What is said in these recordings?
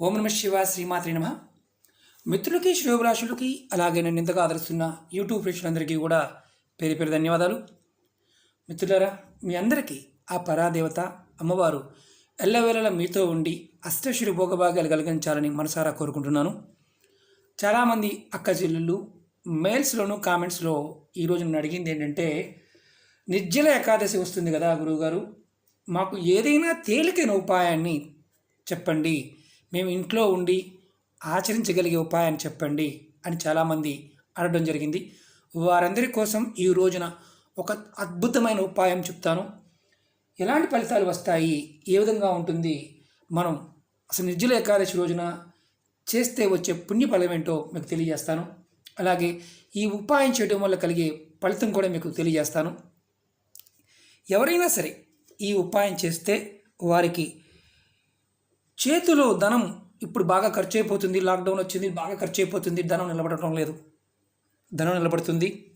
ఓం నమ శివ శ్రీమాత్రి నమ. మిత్రులకి శ్రేయోభిలాషులకి అలాగే నన్ను ఇంతగా ఆదరిస్తున్న యూట్యూబ్ ప్రేక్షకులందరికీ కూడా పేరు పేరు ధన్యవాదాలు. మిత్రులారా మీ అందరికీ ఆ పరాదేవత అమ్మవారు ఎల్లవేళలా మీతో ఉండి అష్టశ్రీ భోగభాగ్యాలు కలిగించాలని మనసారా కోరుకుంటున్నాను. చాలామంది అక్క చెల్లెళ్ళు మెయిల్స్లోను కామెంట్స్లో ఈరోజు నన్ను అడిగింది ఏంటంటే నిర్జల ఏకాదశి వస్తుంది కదా గురువుగారు మాకు ఏదైనా తేలికైన ఉపాయాన్ని చెప్పండి. మేము ఇంట్లో ఉండి ఆచరించగలిగే ఉపాయాన్ని చెప్పండి అని చాలామంది అడగడం జరిగింది. వారందరి కోసం ఈ రోజున ఒక అద్భుతమైన ఉపాయం చెప్తాను. ఎలాంటి ఫలితాలు వస్తాయి? ఏ విధంగా ఉంటుంది? మనం అసలు నిర్జల ఏకాదశి రోజున చేస్తే వచ్చే పుణ్యఫలం ఏంటో మీకు తెలియజేస్తాను. అలాగే ఈ ఉపాయం చేయడం వల్ల కలిగే ఫలితం కూడా మీకు తెలియజేస్తాను. ఎవరైనా సరే ఈ ఉపాయం చేస్తే వారికి చేతిలో ధనం ఇప్పుడు బాగా ఖర్చు అయిపోతుంది లాక్డౌన్ వచ్చింది బాగా ఖర్చు అయిపోతుంది ధనం నిలబడటం లేదు. ధనం నిలబడుతుంది.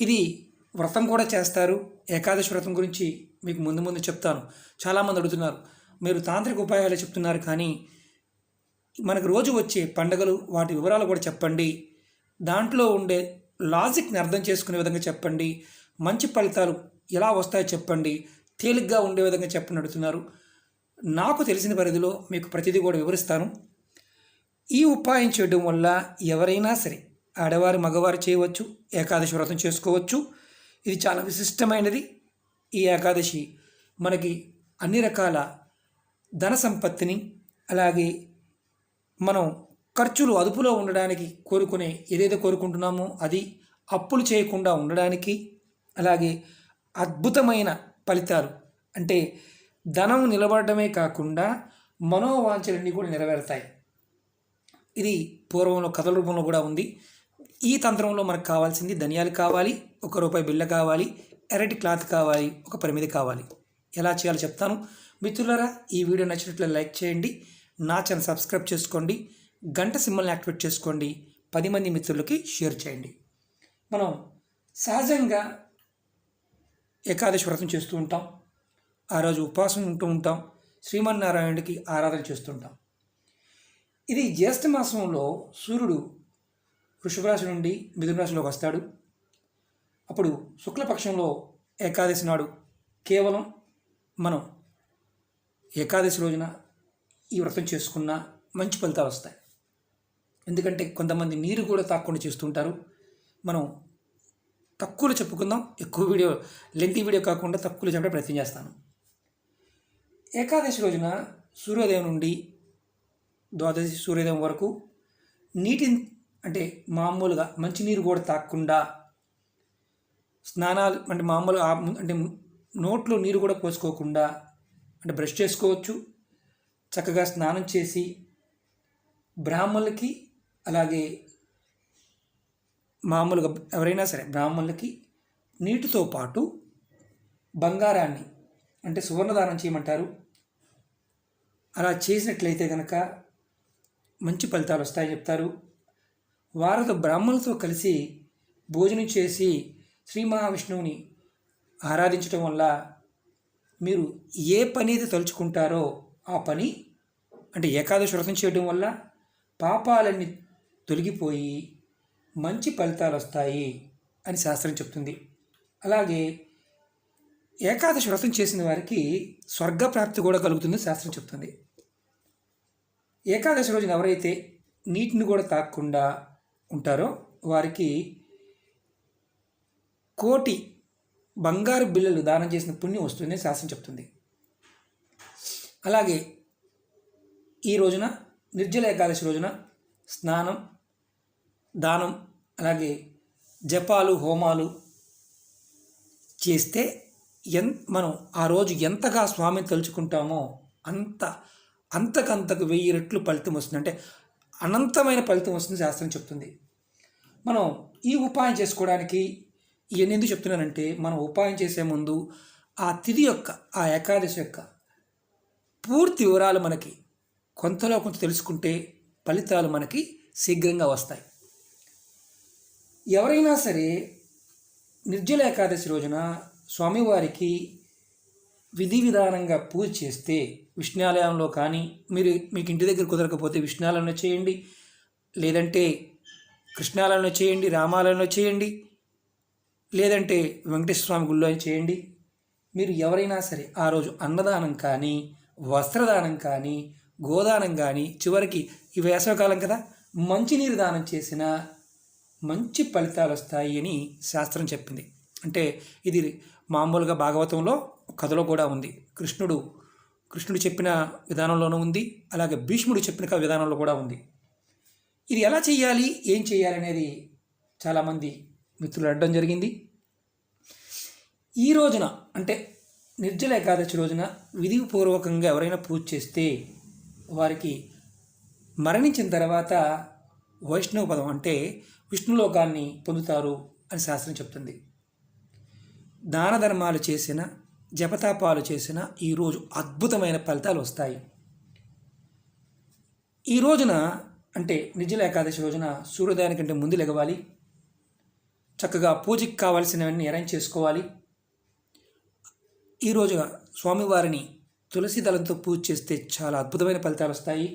ఇది వ్రతం కూడా చేస్తారు. ఏకాదశి వ్రతం గురించి మీకు ముందు ముందు చెప్తాను. చాలామంది అడుగుతున్నారు. మీరు తాంత్రిక ఉపాయాలు చెప్తున్నారు కానీ మనకు రోజు వచ్చే పండగలు వాటి వివరాలు కూడా చెప్పండి. దాంట్లో ఉండే లాజిక్ని అర్థం చేసుకునే విధంగా చెప్పండి. మంచి ఫలితాలు ఎలా వస్తాయో చెప్పండి. తేలిగ్గా ఉండే విధంగా చెప్పండి అడుగుతున్నారు. నాకు తెలిసిన పరిధిలో మీకు ప్రతిదీ కూడా వివరిస్తాను. ఈ ఉపాయం చేయడం వల్ల ఎవరైనా సరే ఆడవారు మగవారు చేయవచ్చు ఏకాదశి వ్రతం చేసుకోవచ్చు. ఇది చాలా విశిష్టమైనది. ఈ ఏకాదశి మనకి అన్ని రకాల ధన సంపత్తిని అలాగే మనం ఖర్చులు అదుపులో ఉండడానికి కోరుకునే ఏదైతే కోరుకుంటున్నామో అది అప్పులు చేయకుండా ఉండడానికి అలాగే అద్భుతమైన ఫలితాలు. అంటే ధనం నిలబడమే కాకుండా మనోవాంఛలన్నీ కూడా నెరవేరుతాయి. ఇది పూర్వంలో కథల రూపంలో కూడా ఉంది. ఈ తంత్రంలో మనకు కావాల్సింది ధనియాలు కావాలి ఒక రూపాయి బిళ్ళ కావాలి ఎరటి క్లాత్ కావాలి ఒక పరిమితి కావాలి. ఎలా చేయాలో చెప్తాను. మిత్రులారా ఈ వీడియో నచ్చినట్లు లైక్ చేయండి నా ఛానల్ సబ్స్క్రైబ్ చేసుకోండి గంట సింబల్ని యాక్టివేట్ చేసుకోండి పది మంది మిత్రులకి షేర్ చేయండి. మనం సహజంగా ఏకాదశి వ్రతం చేస్తూ ఉంటాం. ఆ రోజు ఉపవాసం ఉంటూ ఉంటాం. శ్రీమన్నారాయణుడికి ఆరాధన చేస్తుంటాం. ఇది జ్యేష్ఠ మాసంలో సూర్యుడు వృషభరాశి నుండి మిథున రాశిలోకి వస్తాడు. అప్పుడు శుక్లపక్షంలో ఏకాదశి నాడు కేవలం మనం ఏకాదశి రోజున ఈ వ్రతం చేసుకున్న మంచి ఫలితాలు వస్తాయి. ఎందుకంటే కొంతమంది నీరు కూడా తాకుండా చేస్తుంటారు మనం తక్కువలో చెప్పుకుందాం. ఎక్కువ వీడియో లెంతీ వీడియో కాకుండా తక్కువలో చెప్పడం ప్రయత్నం చేస్తాను. ఏకాదశి రోజున సూర్యోదయం నుండి ద్వాదశి సూర్యోదయం వరకు నీటిని అంటే మామూలుగా మంచినీరు కూడా తాగకుండా స్నానాలు అంటే మామూలుగా అంటే నోట్లో నీరు కూడా పోసుకోకుండా అంటే బ్రష్ చేసుకోవచ్చు. చక్కగా స్నానం చేసి బ్రాహ్మణులకి అలాగే మామూలుగా ఎవరైనా సరే బ్రాహ్మణులకి నీటితో పాటు బంగారాన్ని అంటే సువర్ణదానం చేయమంటారు. అలా చేసినట్లయితే కనుక మంచి ఫలితాలు వస్తాయని చెప్తారు. వారితో బ్రాహ్మణులతో కలిసి భోజనం చేసి శ్రీ మహావిష్ణువుని ఆరాధించడం వల్ల మీరు ఏ పని అయితే తలుచుకుంటారో ఆ పని అంటే ఏకాదశి వ్రతం చేయడం వల్ల పాపాలన్నీ తొలగిపోయి మంచి ఫలితాలు వస్తాయి అని శాస్త్రం చెప్తుంది. అలాగే ఏకాదశి వ్రతం చేసిన వారికి స్వర్గప్రాప్తి కూడా కలుగుతుంది శాస్త్రం చెప్తుంది. ఏకాదశి రోజున ఎవరైతే నీటిని కూడా తాగకుండా ఉంటారో వారికి కోటి బంగారు బిల్లలు దానం చేసిన పుణ్యం వస్తుందని శాస్త్రం చెప్తుంది. అలాగే ఈ రోజున నిర్జల ఏకాదశి రోజున స్నానం దానం అలాగే జపాలు హోమాలు చేస్తే ఎన్ మనం ఆ రోజు ఎంతగా స్వామిని తలుచుకుంటామో అంత అంతకంతకు వెయ్యి రెట్లు ఫలితం వస్తుంది. అంటే అనంతమైన ఫలితం వస్తుంది శాస్త్రం చెప్తుంది. మనం ఈ ఉపాయం చేసుకోవడానికి ఇవన్నీ ఎందుకు చెప్తున్నానంటే మనం ఉపాయం చేసే ముందు ఆ తిథి యొక్క ఆ ఏకాదశి యొక్క పూర్తి వివరాలు మనకి కొంతలో కొంత తెలుసుకుంటే ఫలితాలు మనకి శీఘ్రంగా వస్తాయి. ఎవరైనా సరే నిర్జల ఏకాదశి రోజున స్వామివారికి విధి విధానంగా పూజ చేస్తే విష్ణాలయంలో కానీ మీరు మీకు ఇంటి దగ్గర కుదరకపోతే విష్ణాలయంలో చేయండి. లేదంటే కృష్ణాలయంలో చేయండి రామాలయంలో చేయండి. లేదంటే వెంకటేశ్వర స్వామి గుళ్ళో చేయండి. మీరు ఎవరైనా సరే ఆ రోజు అన్నదానం కానీ వస్త్రదానం కానీ గోదానం కానీ చివరికి ఈ వేసవకాలం కదా మంచినీరు దానం చేసిన మంచి ఫలితాలు వస్తాయి అని శాస్త్రం చెప్పింది. అంటే ఇది మామూలుగా భాగవతంలో కథలో కూడా ఉంది. కృష్ణుడు కృష్ణుడు చెప్పిన విధానంలోనూ ఉంది. అలాగే భీష్ముడు చెప్పిన విధానంలో కూడా ఉంది. ఇది ఎలా చేయాలి ఏం చేయాలి అనేది చాలామంది మిత్రులు అడడం జరిగింది. ఈ రోజున అంటే నిర్జల ఏకాదశి రోజున విధిపూర్వకంగా ఎవరైనా పూజ చేస్తే వారికి మరణించిన తర్వాత వైష్ణవ పదం అంటే విష్ణులోకాన్ని పొందుతారు అని శాస్త్రం చెప్తుంది. దాన ధర్మాలు చేసిన జపతాపాలు చేసిన ఈరోజు అద్భుతమైన ఫలితాలు వస్తాయి. ఈ రోజున అంటే నిజుల ఏకాదశి రోజున సూర్యోదయానికంటే ముందు లెగవాలి చక్కగా పూజకి కావాల్సినవన్నీ అరేంజ్ చేసుకోవాలి. ఈ రోజున స్వామివారిని తులసి దళంతో పూజ చేస్తే చాలా అద్భుతమైన ఫలితాలు వస్తాయి.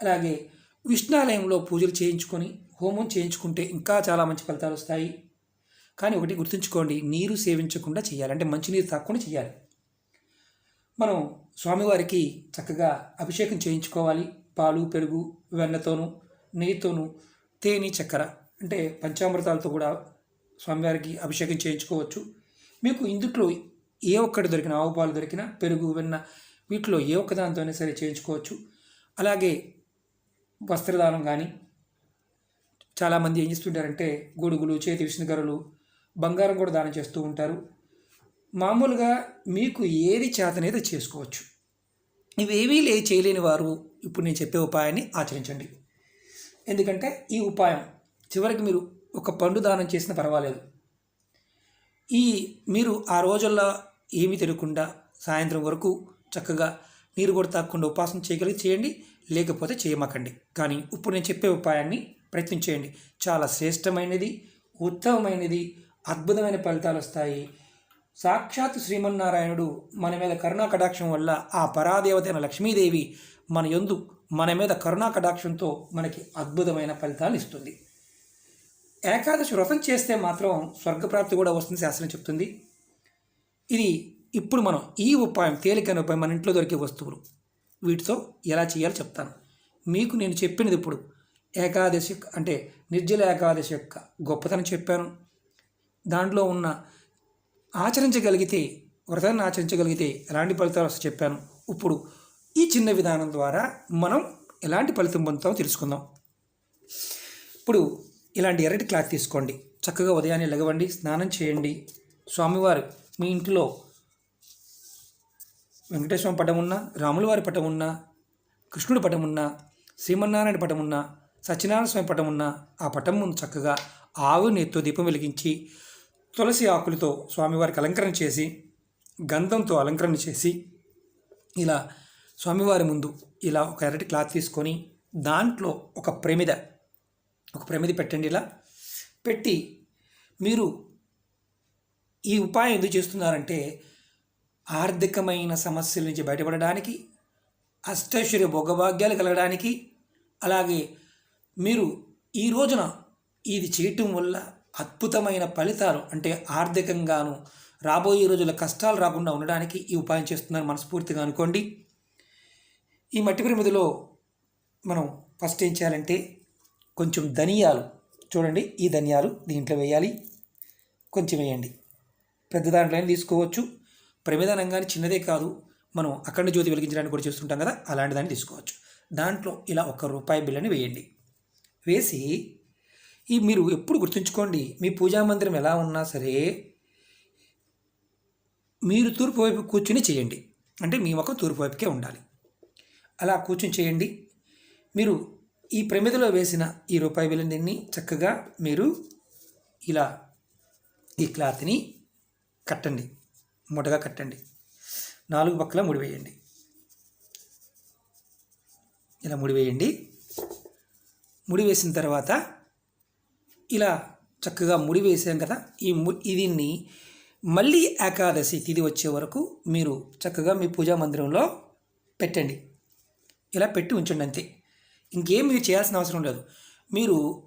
అలాగే విష్ణాలయంలో పూజలు చేయించుకొని హోమం చేయించుకుంటే ఇంకా చాలా మంచి ఫలితాలు వస్తాయి. కానీ ఒకటి గుర్తుంచుకోండి నీరు సేవించకుండా చేయాలి అంటే మంచినీరు తాకుండా చేయాలి మనం స్వామివారికి చక్కగా అభిషేకం చేయించుకోవాలి. పాలు పెరుగు వెన్నతోనూ నెయ్యితోనూ తేనె చక్కెర. అంటే పంచామృతాలతో కూడా స్వామివారికి అభిషేకం చేయించుకోవచ్చు. మీకు ఇందుట్లో ఏ ఒక్కటి దొరికిన ఆవు పాలు దొరికిన పెరుగు వెన్న వీటిలో ఏ ఒక్క దానితోనే సరే చేయించుకోవచ్చు. అలాగే వస్త్రదానం కానీ చాలామంది ఏం చేస్తుంటారంటే గొడుగులు చేతి విష్ణుగరులు బంగారం కూడా దానం చేస్తూ ఉంటారు. మామూలుగా మీకు ఏది చేతనైతే చేసుకోవచ్చు. ఇవేవీ లే చేయలేని వారు ఇప్పుడు నేను చెప్పే ఉపాయాన్ని ఆచరించండి. ఎందుకంటే ఈ ఉపాయం చివరికి మీరు ఒక పండు దానం చేసినా పర్వాలేదు. ఈ మీరు ఆ రోజుల్లో ఏమీ తెలియకుండా సాయంత్రం వరకు చక్కగా నీరు కూడా తాగకుండా ఉపాసన చేయగలిగి చేయండి లేకపోతే చేయమాకండి. కానీ ఇప్పుడు నేను చెప్పే ఉపాయాన్ని ప్రయత్నం చేయండి. చాలా శ్రేష్టమైనది ఉత్తమమైనది అద్భుతమైన ఫలితాలు వస్తాయి. సాక్షాత్ శ్రీమన్నారాయణుడు మన మీద కరుణా కటాక్షం వల్ల ఆ పరాదేవత అయిన లక్ష్మీదేవి మన యందు మన మీద కరుణా కటాక్షంతో మనకి అద్భుతమైన ఫలితాలు ఇస్తుంది. ఏకాదశి వ్రతం చేస్తే మాత్రం స్వర్గప్రాప్తి కూడా వస్తుంది శాస్త్రం చెప్తుంది. ఇది ఇప్పుడు మనం ఈ ఉపాయం తేలికైన ఉపాయం మన ఇంట్లో దొరికే వస్తువులు. వీటితో ఎలా చేయాలో చెప్తాను. మీకు నేను చెప్పినది ఇప్పుడు ఏకాదశి అంటే నిర్జల ఏకాదశి యొక్క గొప్పతనం చెప్పాను. దాంట్లో ఉన్న ఆచరించగలిగితే వ్రతాన్ని ఆచరించగలిగితే ఎలాంటి ఫలితాలు వస్తాయో చెప్పాను. ఇప్పుడు ఈ చిన్న విధానం ద్వారా మనం ఎలాంటి ఫలితం పొందుతామో తెలుసుకుందాం. ఇప్పుడు ఇలాంటి ఎర్రటి క్లాత్ తీసుకోండి. చక్కగా ఉదయాన్నే లెగవండి స్నానం చేయండి. స్వామివారు మీ ఇంట్లో వెంకటేశ్వర పటం ఉన్నా రాములవారి పటం ఉన్నా కృష్ణుడి పటం ఉన్నా శ్రీమన్నారాయణ పటం ఉన్నా సత్యనారాయణ స్వామి పటం ఉన్నా ఆ పటం ముందు చక్కగా ఆవు నెత్తో దీపం వెలిగించి తులసి ఆకులతో స్వామివారికి అలంకరణ చేసి గంధంతో అలంకరణ చేసి ఇలా స్వామివారి ముందు ఇలా ఒక ఎర్రటి క్లాత్ తీసుకొని దాంట్లో ఒక ప్రమిద ఒక ప్రమిది పెట్టండి ఇలా. పెట్టి మీరు ఈ ఉపాయం ఎందుకు చేస్తున్నారంటే ఆర్థికమైన సమస్యల నుంచి బయటపడడానికి అష్టైశ్వర్య భోగభాగ్యాలు కలగడానికి అలాగే మీరు ఈ రోజున ఇది చేయటం వల్ల అద్భుతమైన ఫలితాలు అంటే ఆర్థికంగాను రాబోయే రోజుల కష్టాలు రాకుండా ఉండడానికి ఈ ఉపాయం చేస్తున్నారు మనస్ఫూర్తిగా అనుకోండి. ఈ మట్టి ప్రమిదిలో మనం ఫస్ట్ ఏం చేయాలంటే కొంచెం ధనియాలు చూడండి ఈ ధనియాలు దీంట్లో వేయాలి. కొంచెం వేయండి. పెద్ద దాంట్లో తీసుకోవచ్చు. ప్రమిదానం కానీ చిన్నదే కాదు. మనం అఖండ జ్యోతి వెలిగించడానికి కూడా చేస్తుంటాం కదా అలాంటి దాన్ని తీసుకోవచ్చు. దాంట్లో ఇలా ఒక రూపాయి బిల్లని వేయండి. వేసి ఈ మీరు ఎప్పుడు గుర్తుంచుకోండి మీ పూజా మందిరం ఎలా ఉన్నా సరే మీరు తూర్పు వైపు కూర్చుని చేయండి. అంటే మీ ముఖం తూర్పు వైపుకే ఉండాలి. అలా కూర్చుని చేయండి. మీరు ఈ ప్రమిదలో వేసిన ఈ రూపాయి బిల్లని చక్కగా మీరు ఇలా ఈ క్లాత్ని కట్టండి. మొటగా కట్టండి. నాలుగు పక్కల ముడివేయండి ఇలా ముడివేయండి వేయండి. వేసిన తర్వాత ఇలా చక్కగా ముడి వేసాం కదా. ఈ ము దీన్ని మళ్ళీ ఏకాదశి తిది వచ్చే వరకు మీరు చక్కగా మీ పూజా మందిరంలో పెట్టండి. ఇలా పెట్టి ఉంచండి అంతే. ఇంకేం మీరు చేయాల్సిన అవసరం లేదు. మీరు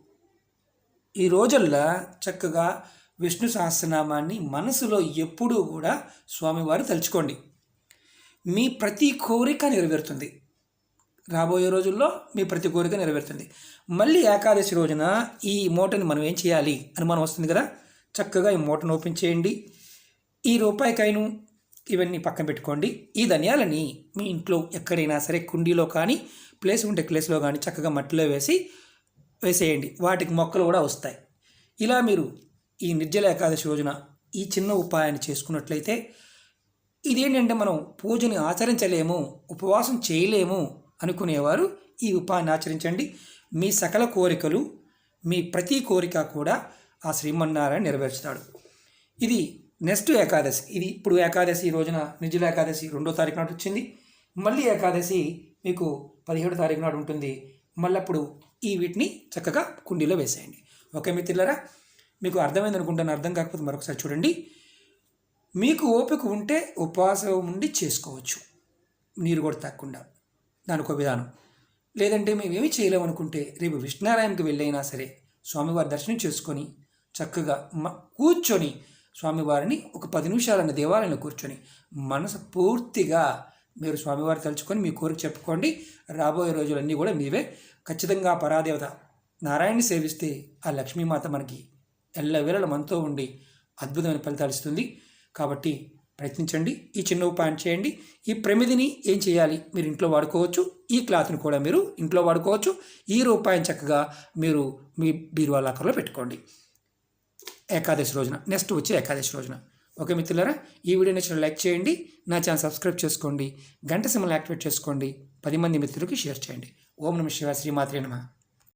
ఈ రోజుల్లో చక్కగా విష్ణు సహస్రనామాన్ని మనసులో ఎప్పుడూ కూడా స్వామివారు తలుచుకోండి. మీ ప్రతి కోరిక నెరవేరుతుంది. రాబోయే రోజుల్లో మీ ప్రతి కోరిక నెరవేరుతుంది. మళ్ళీ ఏకాదశి రోజున ఈ మూటని మనం ఏం చేయాలి? అనుమానం వస్తుంది కదా? చక్కగా ఈ మూటను ఓపెన్ చేయండి. ఈ రూపాయికైను ఇవన్నీ పక్కన పెట్టుకోండి. ఈ ధనియాలని మీ ఇంట్లో ఎక్కడైనా సరే కుండీలో కానీ ప్లేస్ ఉంటే ప్లేస్లో కానీ చక్కగా మట్టిలో వేసి వేసేయండి. వాటికి మొక్కలు కూడా వస్తాయి. ఇలా మీరు ఈ నిర్జల ఏకాదశి రోజున ఈ చిన్న ఉపాయాన్ని చేసుకున్నట్లయితే ఇదేంటంటే మనం పూజని ఆచరించలేము ఉపవాసం చేయలేము అనుకునేవారు ఈ ఉపాయాన్ని ఆచరించండి. మీ సకల కోరికలు మీ ప్రతి కోరిక కూడా ఆ శ్రీమన్నారాయణ నెరవేర్చుతాడు. ఇది నెక్స్ట్ ఏకాదశి. ఇది ఇప్పుడు ఏకాదశి ఈ రోజున నిర్జల ఏకాదశి రెండో తారీఖు నాడు వచ్చింది. మళ్ళీ ఏకాదశి మీకు పదిహేడు తారీఖు నాడు ఉంటుంది. మళ్ళప్పుడు ఈ వీటిని చక్కగా కుండీలో వేసేయండి. ఓకే మిత్రులరా? మీకు అర్థమైంది అనుకుంటాను అర్థం కాకపోతే మరొకసారి చూడండి. మీకు ఓపిక ఉంటే ఉపవాసం ఉండి చేసుకోవచ్చు. నీరు కూడా తాకుండా దాని ఒక విధానం. లేదంటే మేమేమి చేయలేమనుకుంటే చేయలేము అనుకుంటే రేపు విష్ణారాయణకి వెళ్ళైనా సరే స్వామివారి దర్శనం చేసుకొని చక్కగా మ కూర్చొని స్వామివారిని ఒక పది నిమిషాలన్న దేవాలయంలో కూర్చొని మనసు పూర్తిగా మీరు స్వామివారి తలుచుకొని మీ కోరిక చెప్పుకోండి. రాబోయే రోజులన్నీ కూడా మీవే. ఖచ్చితంగా పరాదేవత నారాయణని సేవిస్తే ఆ లక్ష్మీమాత మనకి ఎల్లవేళల మనతో ఉండి అద్భుతమైన ఫలితాలు ఇస్తుంది. కాబట్టి ప్రయత్నించండి. ఈ చిన్న ఉపాయం చేయండి. ఈ ప్రమిదిని ఏం చేయాలి? మీరు ఇంట్లో వాడుకోవచ్చు. ఈ క్లాత్ని కూడా మీరు ఇంట్లో వాడుకోవచ్చు. ఈ రూపాయం చక్కగా మీరు మీ బీరువా లాకర్లో పెట్టుకోండి. ఏకాదశి రోజున నెక్స్ట్ వచ్చే ఏకాదశి రోజున. ఓకే మిత్రులారా? ఈ వీడియో నచ్చిన లైక్ చేయండి. నా ఛానల్ సబ్స్క్రైబ్ చేసుకోండి. గంట సింబల్ యాక్టివేట్ చేసుకోండి. పది మంది మిత్రులకి షేర్ చేయండి. ఓం నమ శివ శ్రీమాత్రే నమ.